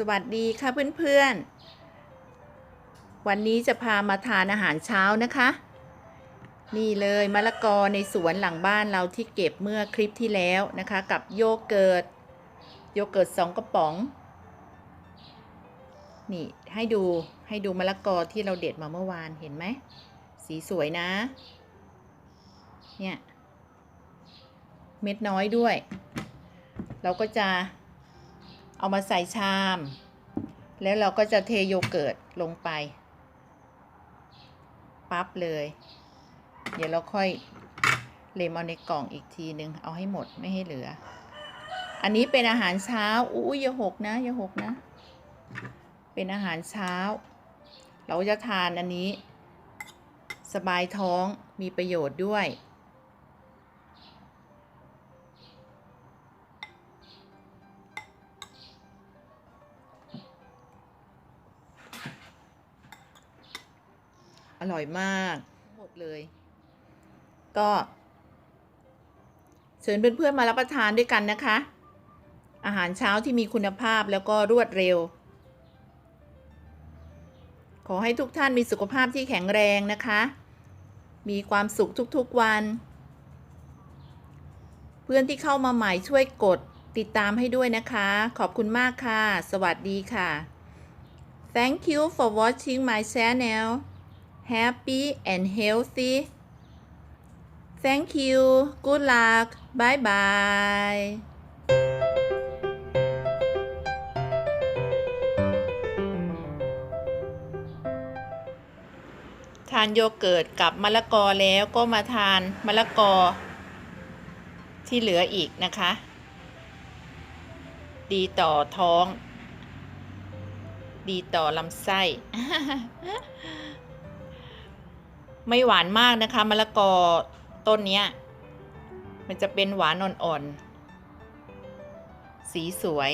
สวัสดีค่ะเพื่อนๆ วันนี้จะพามาทานอาหารเช้านะคะ นี่เลยมะละกอในสวนหลังบ้านเราที่เก็บเมื่อคลิปที่แล้วนะคะ กับโยเกิร์ตโยเกิร์ตสองกระป๋อง นี่ให้ดูให้ดูมะละกอที่เราเด็ดมาเมื่อวานเห็นไหม สีสวยนะ เนี่ย เม็ดน้อยด้วย เราก็จะ เอามาใส่ชาม แล้วเราก็จะเทโยเกิร์ตลงไป ปั๊บเลย เดี๋ยวเราค่อยเลมเอาในกล่องอีกทีนึง เอาให้หมดไม่ให้เหลือ อันนี้เป็นอาหารเช้า อุ้ยอย่าหกนะอย่าหกนะ เป็นอาหารเช้า เราจะทานอันนี้ สบายท้องมีประโยชน์ด้วย อร่อยมากหมดเลย ก็เชิญเพื่อนๆมารับประทานด้วยกันนะคะ อาหารเช้าที่มีคุณภาพแล้วก็รวดเร็ว ขอให้ทุกท่านมีสุขภาพที่แข็งแรงนะคะ มีความสุขทุกๆวัน เพื่อนที่เข้ามาใหม่ช่วยกดติดตามให้ด้วยนะคะ ขอบคุณมากค่ะ สวัสดีค่ะ Thank you for watching my channel happy and healthy Thank you good luck bye bye ทานโยเกิร์ตกับมะละกอแล้วก็มาทานมะละกอ ที่เหลืออีกนะคะ ดีต่อท้อง ดีต่อลำไส้ ไม่หวานมากนะคะมะละกอต้นเนี้ย มันจะเป็นหวานอ่อนๆ สีสวย